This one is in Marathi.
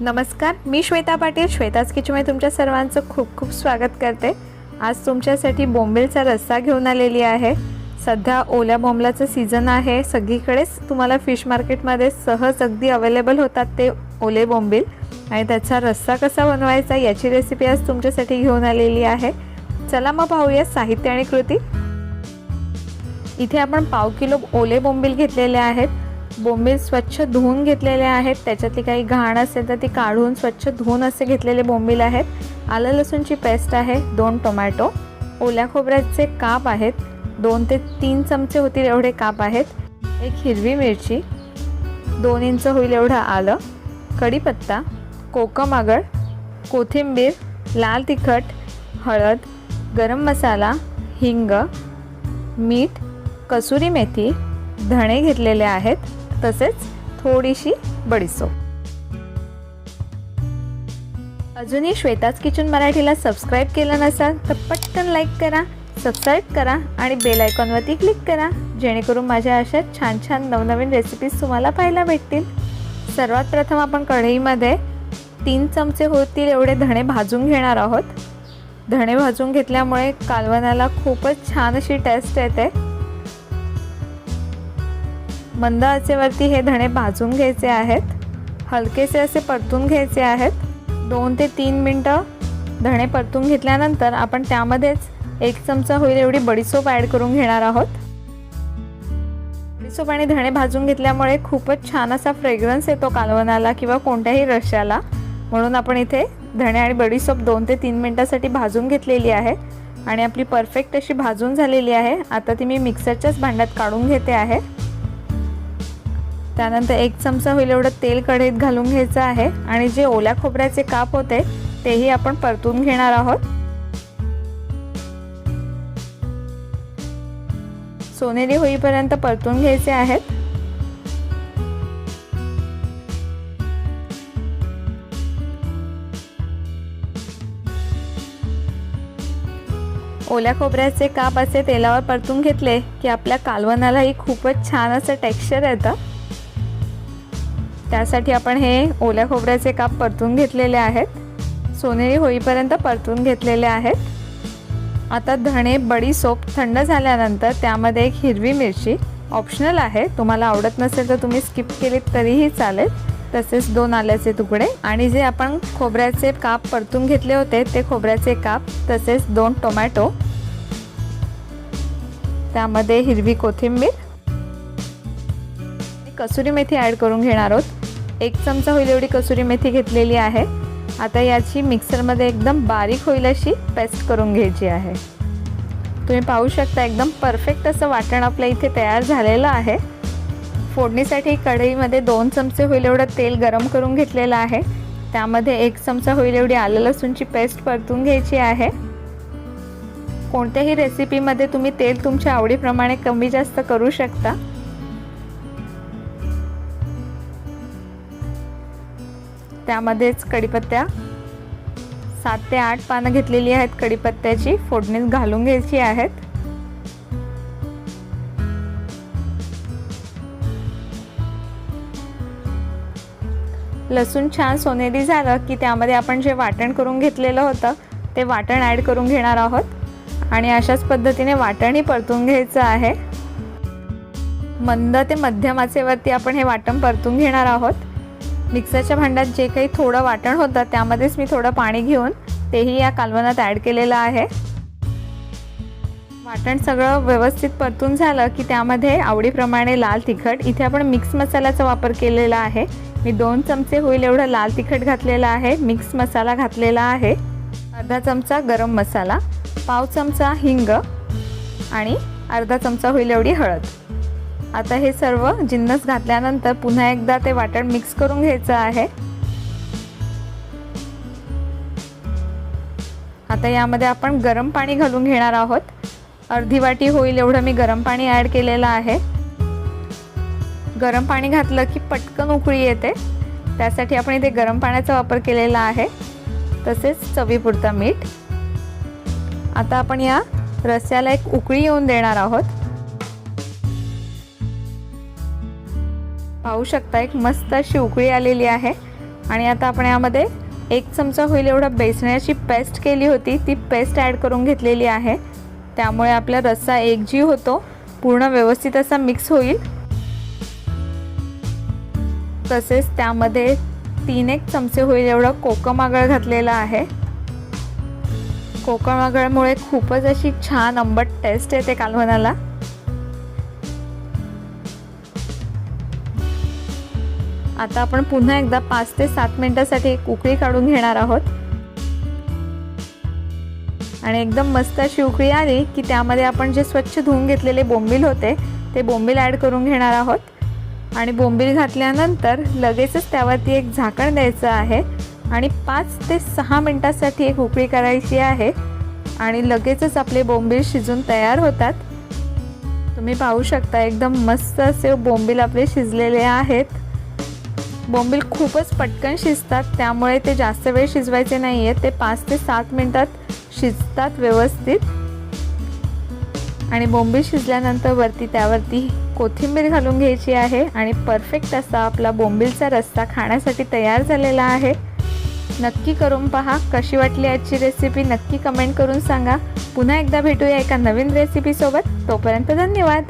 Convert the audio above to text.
नमस्कार मी श्वेता पाटील श्वेताच किचनमध्ये तुमच्या सर्वांचं खूप खूप स्वागत करते. आज तुमच्यासाठी बोंबीलचा रस्सा घेऊन आलेली आहे. सध्या ओल्या बोंबलाचं सीझन आहे. सगळीकडेच तुम्हाला फिश मार्केटमध्ये सहज अगदी अवेलेबल होतात ते ओले बोंबील. आणि त्याचा रस्सा कसा बनवायचा याची रेसिपी आज तुमच्यासाठी घेऊन आलेली आहे. चला मग पाहूया साहित्य आणि कृती. इथे आपण पाव किलो ओले बोंबील घेतलेले आहेत. बोंबील स्वच्छ धुवून घेतलेले आहेत. त्याच्यातली काही घाण असेल तर ती काढून स्वच्छ धुवून असे घेतलेले बोंबील आहेत. आलं लसूणची पेस्ट आहे दोन टोमॅटो. ओल्या खोबऱ्याचे काप आहेत. दोन ते तीन चमचे होतील एवढे काप आहेत. एक हिरवी मिरची. दोन इंच होईल एवढं आलं. कढीपत्ता कोकम आगळ कोथिंबीर लाल तिखट हळद गरम मसाला हिंग मीठ कसुरी मेथी धणे घेतलेले आहेत. तसेच थोडीशी बडीसोप. अजूनही श्वेताच किचन मराठीला सबस्क्राईब केलं नसाल तर पटकन लाईक करा सबस्क्राईब करा आणि बेल आयकॉनवरती क्लिक करा जेणेकरून माझ्या अशा छान छान नवनवीन रेसिपीज तुम्हाला पाहायला भेटतील. सर्वात प्रथम आपण कढईमध्ये तीन चमचे होतील एवढे धणे भाजून घेणार आहोत. धणे भाजून घेतल्यामुळे कालवणाला खूपच छान अशी टेस्ट येते. मंद आचेवरती हे धणे भाजून घ्यायचे आहेत. हलकेसे असे परतून घ्यायचे आहेत. दोन ते तीन मिनटं धणे परतून घेतल्यानंतर आपण त्यामध्येच एक चमचा होईल एवढी बडीसोप ॲड करून घेणार आहोत. बडीसोप आणि धणे भाजून घेतल्यामुळे खूपच छान असा फ्रेग्रन्स येतो कालवणाला किंवा कोणत्याही रश्याला. म्हणून आपण इथे धणे आणि बडीसोप दोन ते तीन मिनटासाठी भाजून घेतलेली आहे. आणि आपली परफेक्ट अशी भाजून झालेली आहे. आता ती मी मिक्सरच्याच भांड्यात काढून घेते आहे. त्यानंतर एक चमचा होईल एवढं तेल कढईत घालून घ्यायचं आहे. आणि जे ओल्या खोबऱ्याचे काप होते तेही आपण परतून घेणार आहोत. सोनेरी होईपर्यंत परतून घ्यायचे आहेत. ओल्या खोबऱ्याचे काप असे तेलावर परतून घेतले की आपल्या कालवणालाही खूपच छान असं टेक्स्चर येतं. त्यासाठी आपण हे ओल्या खोबऱ्याचे काप परतून घेतलेले आहेत. सोनेरी होईपर्यंत परतून घेतलेले आहेत. आता धणे बडी सोप थंड झाल्यानंतर त्यामध्ये एक हिरवी मिरची ऑप्शनल आहे. तुम्हाला आवडत नसेल तर तुम्ही स्किप केलीत तरीही चालेल. तसेच दोन आल्याचे तुकडे आणि जे आपण खोबऱ्याचे काप परतून घेतले होते ते खोबऱ्याचे काप तसेच दोन टोमॅटो त्यामध्ये हिरवी कोथिंबीर कसुरी मेथी ॲड करून घेणार आहोत. एक चमचा होईल एवढी कसुरी मेथी घेतलेली आहे. आता याची मिक्सरमध्ये एकदम बारीक होईल अशी पेस्ट करून घ्यायची आहे. तुम्ही पाहू शकता एकदम परफेक्ट असं वाटण आपल्या इथे तयार झालेलं आहे. फोडणीसाठी कढईमध्ये दोन चमचे होईल एवढं तेल गरम करून घेतलेलं आहे. त्यामध्ये एक चमचा होईल एवढी आलं लसूणची पेस्ट परतून घ्यायची आहे. कोणत्याही रेसिपीमध्ये तुम्ही तेल तुमच्या आवडीप्रमाणे कमी जास्त करू शकता. त्यामध्येच कढीपत्त्या सात ते आठ पानं घेतलेली आहेत. कढीपत्त्याची फोडणीत घालून घ्यायची आहेत. लसूण छान सोनेरी झालं की त्यामध्ये आपण जे वाटण करून घेतलेलं होतं ते वाटण ॲड करून घेणार आहोत. आणि अशाच पद्धतीने वाटणही परतून घ्यायचं आहे. मंद ते मध्यम आचेवरती आपण हे वाटण परतून घेणार आहोत. मिक्सरच्या भांड्यात जे काही थोडं वाटण होतं त्यामध्येच मी थोडं पाणी घेऊन तेही या कालवनात ॲड केलेलं आहे. वाटण सगळं व्यवस्थित परतून झालं की त्यामध्ये आवडीप्रमाणे लाल तिखट इथे आपण मिक्स मसाल्याचा वापर केलेला आहे. मी दोन चमचे होईल एवढं लाल तिखट घातलेलं आहे मिक्स मसाला घातलेला आहे. अर्धा चमचा गरम मसाला पाव चमचा हिंग आणि अर्धा चमचा होईल एवढी हळद. आता हे सर्व जिन्नस घातल्यानंतर पुन्हा एकदा ते वाटण मिक्स करून घ्यायचं आहे. आता यामध्ये आपण गरम पाणी घालून घेणार आहोत. अर्धी वाटी होईल एवढं मी गरम पाणी ॲड केलेलं आहे. गरम पाणी घातलं की पटकन उकळी येते. त्यासाठी आपण इथे गरम पाण्याचा वापर केलेला आहे. तसेच चवीपुरता मीठ. आता आपण या रस्स्याला एक उकळी येऊन देणार आहोत. पाहू शकता एक मस्त अशी उकळी आलेली आहे. आणि आता आपण यामध्ये एक चमचा होईल एवढा बेसण्याची पेस्ट केली होती. ती पेस्ट ॲड करून घेतलेली आहे. त्यामुळे आपला रस्सा एकजीव होतो. पूर्ण व्यवस्थित असा मिक्स होईल. तसेच त्यामध्ये तीन एक चमचे होईल एवढं कोकम आगळ घातलेलं आहे. कोकम आगळमुळे खूपच अशी छान आंबट टेस्ट येते कालवणाला. आता आपण पुन्हा एकदा पाच ते सात मिनिटासाठी एक उकळी काढून घेणार आहोत. आणि एकदम मस्त अशी उकळी आली की त्यामध्ये आपण जे स्वच्छ धुवून घेतलेले बोंबील होते ते बोंबील ॲड करून घेणार आहोत. आणि बोंबील घातल्यानंतर लगेचच त्यावरती एक झाकण द्यायचं आहे. आणि पाच ते सहा मिनटासाठी एक उकळी करायची आहे. आणि लगेचच आपले बोंबील शिजून तयार होतात. तुम्ही पाहू शकता एकदम मस्त असे बोंबील आपले शिजलेले आहेत. बोंबील खूपच पटकन शिजतात त्यामुळे ते जास्त वेळ शिजवायचे नाही आहेत ते पाच ते सात मिनटात शिजतात व्यवस्थित. आणि बोंबील शिजल्यानंतर वरती त्यावरती कोथिंबीर घालून घ्यायची आहे. आणि परफेक्ट असा आपला बोंबीलचा रस्ता खाण्यासाठी तयार झालेला आहे. नक्की करून पहा कशी वाटली आजची रेसिपी नक्की कमेंट करून सांगा. पुन्हा एकदा भेटूया एका नवीन रेसिपीसोबत तोपर्यंत धन्यवाद.